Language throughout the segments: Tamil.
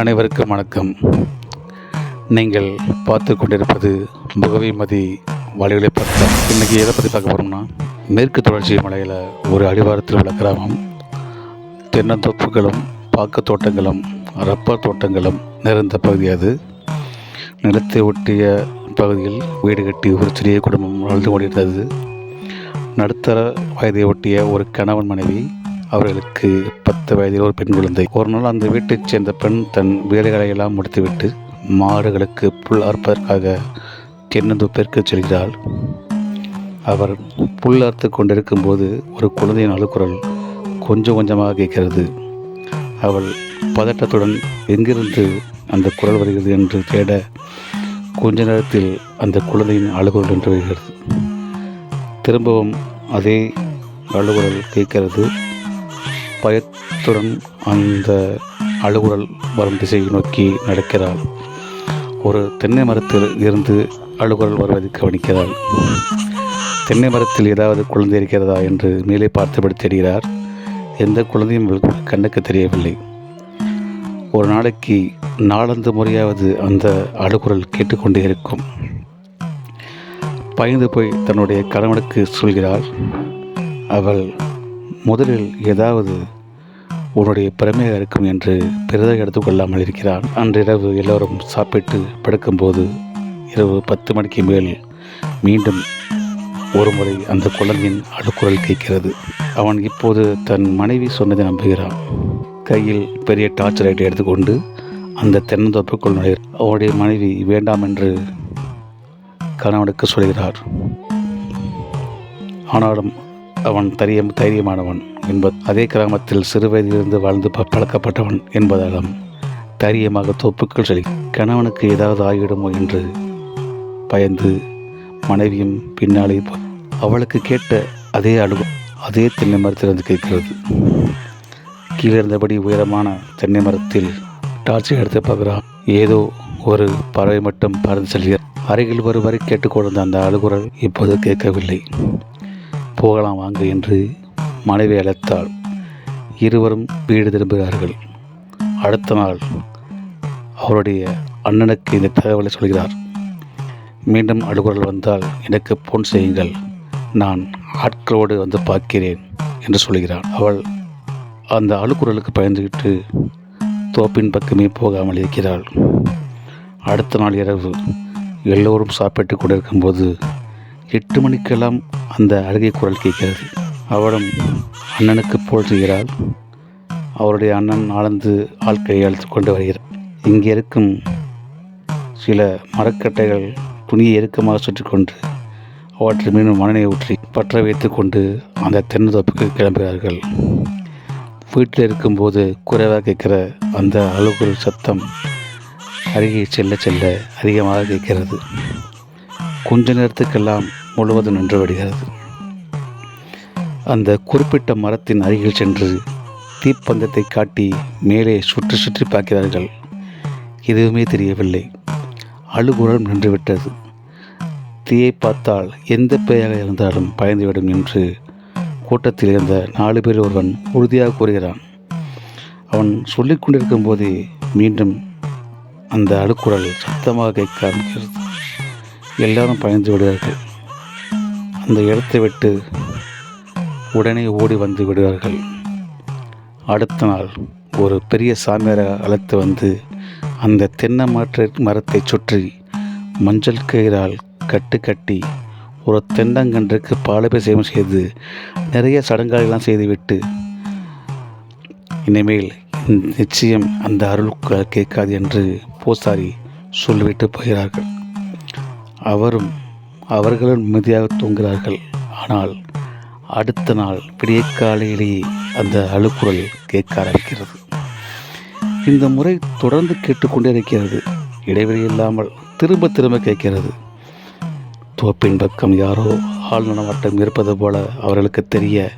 அனைவருக்கும் வணக்கம். நீங்கள் பார்த்து கொண்டிருப்பது முகவை மதி வலைகளை பக்கம். இன்றைக்கி எதை பற்றி பார்க்க போகிறோம்னா மேற்கு தொடர்ச்சி மலையில் ஒரு அடிவாரத்தில் உள்ள கிராமம். தென்னந்தோப்புகளும் பாக்கு தோட்டங்களும் ரப்பர் தோட்டங்களும் நிறைந்த பகுதி அது. நிலத்தை ஒட்டிய பகுதியில் வீடு கட்டி ஒரு சிறிய குடும்பம் வாழ்ந்து கொண்டிருந்தது. நடுத்தர வயதை ஒட்டிய ஒரு கணவன் மனைவி அவர்களுக்கு பத்து வயதில் ஒரு பெண் குழந்தை. ஒரு நாள் அந்த வீட்டைச் சேர்ந்த பெண் தன் வேலைகளை எல்லாம் முடித்துவிட்டு மாடுகளுக்கு புல் அறுப்பதற்காக தென்னந்தோப்பிற்கு செல்கிறாள். அவர் புல் அறுத்து கொண்டிருக்கும்போது ஒரு குழந்தையின் அழுக்குரல் கொஞ்சம் கொஞ்சமாக கேட்கிறது. அவள் பதட்டத்துடன் எங்கிருந்து அந்த குரல் வருகிறது? என்று தேட கொஞ்ச நேரத்தில் அந்த குழந்தையின் அழுகுரல் என்று வருகிறது. திரும்பவும் அதே அழுகுரல் கேட்கிறது. பயத்துடன் அந்த அழுகுரல் வரும் திசையை நோக்கி நடக்கிறாள். ஒரு தென்னை மரத்தில் இருந்து அழுகுரல் வருவதை கவனிக்கிறாள். தென்னை மரத்தில் ஏதாவது குழந்தை இருக்கிறதா என்று மேலே பார்த்தபடி தெரிகிறார். எந்த குழந்தையும் கண்ணுக்கு தெரியவில்லை. ஒரு நாளைக்கு நாலந்து முறையாவது அந்த அழுகுரல் கேட்டுக்கொண்டே இருக்கும். பயந்து போய் தன்னுடைய கணவனுக்கு சொல்கிறாள் அவள் முதலில் ஏதாவது உன்னுடைய பிரமையாக இருக்கும் என்று பெரிதாக எடுத்துக்கொள்ளாமல் இருக்கிறான். அன்றிரவு எல்லோரும் சாப்பிட்டு படுக்கும்போது இரவு பத்து மணிக்கு மேல் மீண்டும் ஒரு முறை அந்த குழந்தையின் அழுக்குரல் கேட்கிறது. அவன் இப்போது தன் மனைவி சொன்னதை நம்புகிறான். கையில் பெரிய டார்ச் லைட்டை எடுத்துக்கொண்டு அந்த தென்னந்தோப்புக்குள் நுழைய அவனுடைய மனைவி வேண்டாம் என்று கணவனுக்கு சொல்கிறார். ஆனாலும் அவன் தைரியம் தைரியமானவன். என்பது அதே கிராமத்தில் சிறுவயதிலிருந்து வாழ்ந்து ப- பழக்கப்பட்டவன் என்பதாலும் தைரியமாக தோப்புக்குள் சொல்லி கணவனுக்கு ஏதாவது ஆகிவிடுமோ என்று பயந்து மனைவியும் பின்னாலே அவளுக்கு கேட்ட அதே அழுகு அதே தென்னை மரத்திலிருந்து கேட்கிறது. கீழே இருந்தபடி உயரமான தென்னை மரத்தில் டார்ச்சை எடுத்து பார்க்கிறான். ஏதோ ஒரு பறவை மட்டும் பறந்து செல்கிறார் அருகில் ஒருவரை கேட்டுக்கொண்டிருந்த அந்த அழுகுரல் இப்போது கேட்கவில்லை. போகலாம் வாங்க என்று மனைவி அழைத்தாள். இருவரும் வீடு திரும்புகிறார்கள். அடுத்த நாள் அவருடைய அண்ணனுக்கு இந்த தகவலை சொல்கிறார். மீண்டும் அழுகுரல் வந்தால் எனக்கு போன் செய்யுங்கள். நான் ஆட்களோடு வந்து பார்க்கிறேன் என்று சொல்கிறான். அவள் அந்த அழுக்குரலுக்கு பயந்துவிட்டு தோப்பின் பக்கமே போகாமல் இருக்கிறாள். அடுத்த நாள் இரவு எல்லோரும் சாப்பிட்டு கொண்டிருக்கும்போது எட்டு மணிக்கெல்லாம் அந்த அழுகை குரல் கேட்கிறது. அவளும் அண்ணனுக்கு போல் செய்கிறாள் அவருடைய அண்ணன் ஆழ்ந்து ஆட்களை அழைத்து கொண்டு வருகிறார். இங்கே இருக்கும் சில மரக்கட்டைகள் துணியை இறுக்கமாக சுற்றிக்கொண்டு அவற்றை மீண்டும் மணனை ஊற்றி பற்ற வைத்து கொண்டு அந்த தென்னந்தோப்புக்கு கிளம்புகிறார்கள். வீட்டில் இருக்கும்போது குறைவாக கேட்கிற அந்த அழுகுரல் சத்தம் அருகே செல்ல செல்ல அதிகமாக கேட்கிறது. கொஞ்ச நேரத்துக்கெல்லாம் முழுவதும் நின்று விடுகிறது. அந்த குறிப்பிட்ட மரத்தின் அருகில் சென்று தீப்பந்தத்தை காட்டி மேலே சுற்றி சுற்றி பார்க்கிறார்கள். எதுவுமே தெரியவில்லை. அழுகுரல் நின்றுவிட்டது. தீயை பார்த்தால் எந்த பேயாக இருந்தாலும் பயந்துவிடும் என்று கூட்டத்தில் இருந்த நாலு பேர் ஒருவன் உறுதியாக கூறுகிறான். அவன் சொல்லிக் கொண்டிருக்கும் போதே மீண்டும் அந்த அழுக்குரல் சத்தமாக கேட்க ஆரம்பிக்கிறது. எல்லாரும் பயந்து விடுவார்கள் அந்த இடத்தை விட்டு உடனே ஓடி வந்து விடுவார்கள். அடுத்த நாள் ஒரு பெரிய சாமியாரை அழைத்து வந்து அந்த தென்னை மாற்ற மரத்தை சுற்றி மஞ்சள் கயிறால் கட்டு கட்டி ஒரு தென்னங்கன்றுக்கு பாலபிஷேகம் செய்து நிறைய சடங்குகளெல்லாம் செய்துவிட்டு இனிமேல் நிச்சயம் அந்த அருள் கேட்காது என்று பூசாரி சொல்லிவிட்டு போகிறார்கள். அவரும் அவர்களும் நிம்மதியாக தூங்குகிறார்கள். ஆனால் அடுத்த நாள் விடிய காலையிலேயே அந்த அழுக்குரல் கேட்க ஆரம்பிக்கிறது. இந்த முறை தொடர்ந்து கேட்டுக்கொண்டே இருக்கிறது. இடைவெளி இல்லாமல் திரும்ப திரும்ப கேட்கிறது. தோப்பின் பக்கம் யாரோ ஆள் நடமாட்டம் இருப்பது போல அவர்களுக்கு தெரிய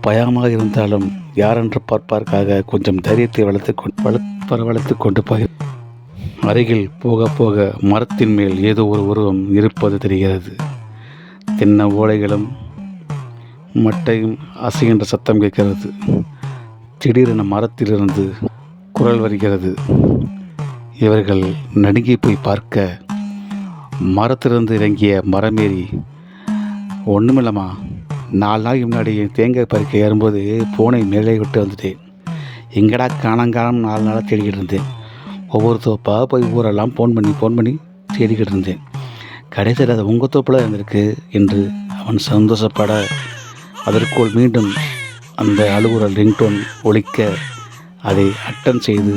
பயமாக இருந்தாலும் யாரென்று பார்ப்பதற்காக கொஞ்சம் தைரியத்தை வளர்த்து கொண்டு வள வரவழைத்து கொண்டு போய் அருகில் போக போக மரத்தின் மேல் ஏதோ ஒரு உருவம் இருப்பது தெரிகிறது. தின்ன ஓலைகளும் மட்டையும் அசைகின்ற சத்தம் கேட்கிறது. திடீரென மரத்திலிருந்து குரல் வருகிறது. இவர்கள் நடுங்கி போய் பார்க்க மரத்திலிருந்து இறங்கிய மரமேறி ஒன்றுமில்லம்மா நாலு நாளைக்கு முன்னாடி தேங்காய் பறிக்க ஏறும்போது பூனை மேலே விட்டு வந்துட்டேன். எங்கடா காணங்காலம் நாலு நாளாக தேடிக்கிட்டு இருந்தேன். ஒவ்வொரு தோப்பாக போய் ஊரெல்லாம் ஃபோன் பண்ணி ஃபோன் பண்ணி தேடிக்கிட்டு இருந்தேன். கடைசியில் அது உங்கள் தோப்பில் இருந்திருக்கு என்று அவன் சந்தோஷப்பட அதற்குள் மீண்டும் அந்த அலுவலர் ரிங்டோன் ஒழிக்க அதை அட்டன் செய்து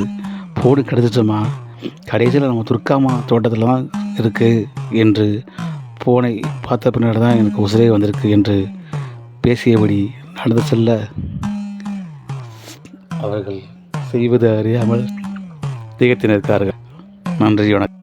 போடு கிடச்சிட்டோமா கடைசியில் நம்ம துர்க்காமா தோட்டத்தில் தான் இருக்குது என்று போனை பார்த்த பின்னாடி தான் எனக்கு உசிரே வந்திருக்கு என்று பேசியபடி நடந்து செல்ல அவர்கள் செய்வது அறியாமல் திகத்தினிருக்கார்கள் நன்றி வணக்கம்.